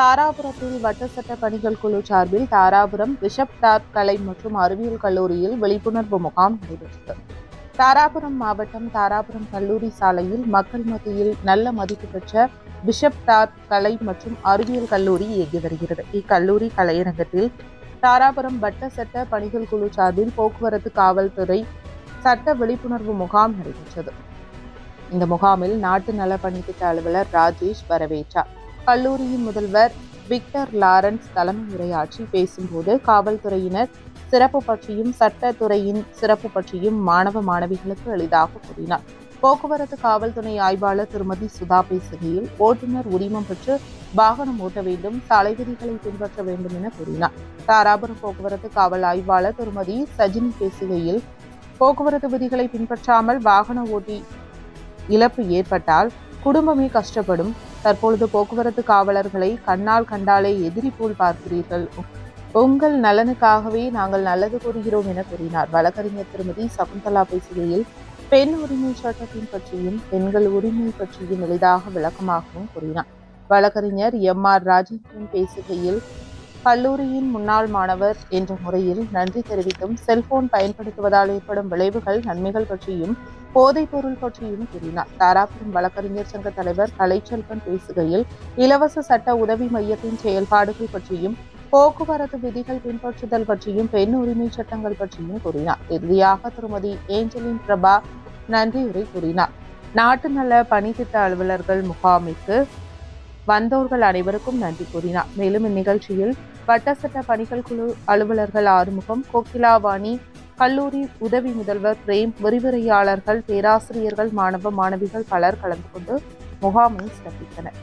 தாராபுரத்தில் வட்ட சட்ட பணிகள் குழு சார்பில் தாராபுரம் பிஷப் டாட் கலை மற்றும் அறிவியல் கல்லூரியில் விழிப்புணர்வு முகாம் நடைபெற்றது. தாராபுரம் மாவட்டம் தாராபுரம் கல்லூரி சாலையில் மக்கள் மத்தியில் நல்ல மதிப்பு பெற்ற பிஷப் டாட் கலை மற்றும் அறிவியல் கல்லூரி இயங்கி வருகிறது. இக்கல்லூரி கலையரங்கத்தில் தாராபுரம் வட்ட சட்ட பணிகள் குழு சார்பில் போக்குவரத்து காவல்துறை சட்ட விழிப்புணர்வு முகாம் நடைபெற்றது. இந்த முகாமில் நாட்டு நல பணித்திட்ட அலுவலர் ராஜேஷ் வரவேற்றார். கல்லூரியின் முதல்வர் விக்டர் லாரன்ஸ் தலைமை உரையாற்றி பேசும்போது காவல்துறையினர் சிறப்பு பற்றியும் சட்டத்துறையின் சிறப்பு பற்றியும் மாணவ மாணவிகளுக்கு எளிதாக கூறினார். போக்குவரத்து காவல்துறை ஆய்வாளர் திருமதி சுதா பேசுகையில் ஓட்டுநர் உரிமம் பெற்று வாகனம் ஓட்ட வேண்டும் சாலை விதிகளை பின்பற்ற வேண்டும் என கூறினார். தாராபுரம் போக்குவரத்து காவல் ஆய்வாளர் திருமதி சஜினி பேசுகையில் போக்குவரத்து விதிகளை பின்பற்றாமல் வாகன ஓட்டி இழப்பு ஏற்பட்டால் குடும்பமே கஷ்டப்படும் தற்பொழுது போக்குவரத்து காவலர்களை கண்ணால் கண்டாலே எதிரி போல் பார்க்கிறீர்கள். உங்கள் நலனுக்காகவே நாங்கள் நல்லது கூறுகிறோம் என கூறினார். வழக்கறிஞர் திருமதி சகுந்தலா பேசுகையில் பெண் உரிமை சட்டத்தின் பற்றியும் பெண்கள் உரிமை பற்றியும் எளிதாக விளக்கமாகவும் கூறினார். வழக்கறிஞர் எம் ஆர் ராஜேந்திரன் பேசுகையில் கல்லூரியின் முன்னாள் மாணவர் என்ற முறையில் நன்றி தெரிவித்தும் செல்போன் பயன்படுத்துவதால் ஏற்படும் விளைவுகள் நன்மைகள் பற்றியும் போதைப் பொருள் பற்றியும் கூறினார். தாராபுரம் வழக்கறிஞர் சங்க தலைவர் கலைச்செல்வன் பேசுகையில் இலவச சட்ட உதவி மையத்தின் செயல்பாடுகள் பற்றியும் போக்குவரத்து விதிகள் பின்பற்றுதல் பற்றியும் பெண் உரிமை சட்டங்கள் பற்றியும் கூறினார். இறுதியாக திருமதி ஏஞ்சலின் பிரபா நன்றியுரை கூறினார். நாட்டு நல பணித்திட்ட அலுவலர்கள் முகாமிற்கு வந்தோர்கள் அனைவருக்கும் நன்றி கூறினார். மேலும் இந்நிகழ்ச்சியில் வட்டசட்ட பணிகள் குழு அலுவலர்கள் ஆறுமுகம் கோகிலாவாணி கல்லூரி உதவி முதல்வர் பிரேம் விரிவுரையாளர்கள் பேராசிரியர்கள் மாணவ மாணவிகள் பலர் கலந்து கொண்டு முகாமை சிறப்பித்தனர்.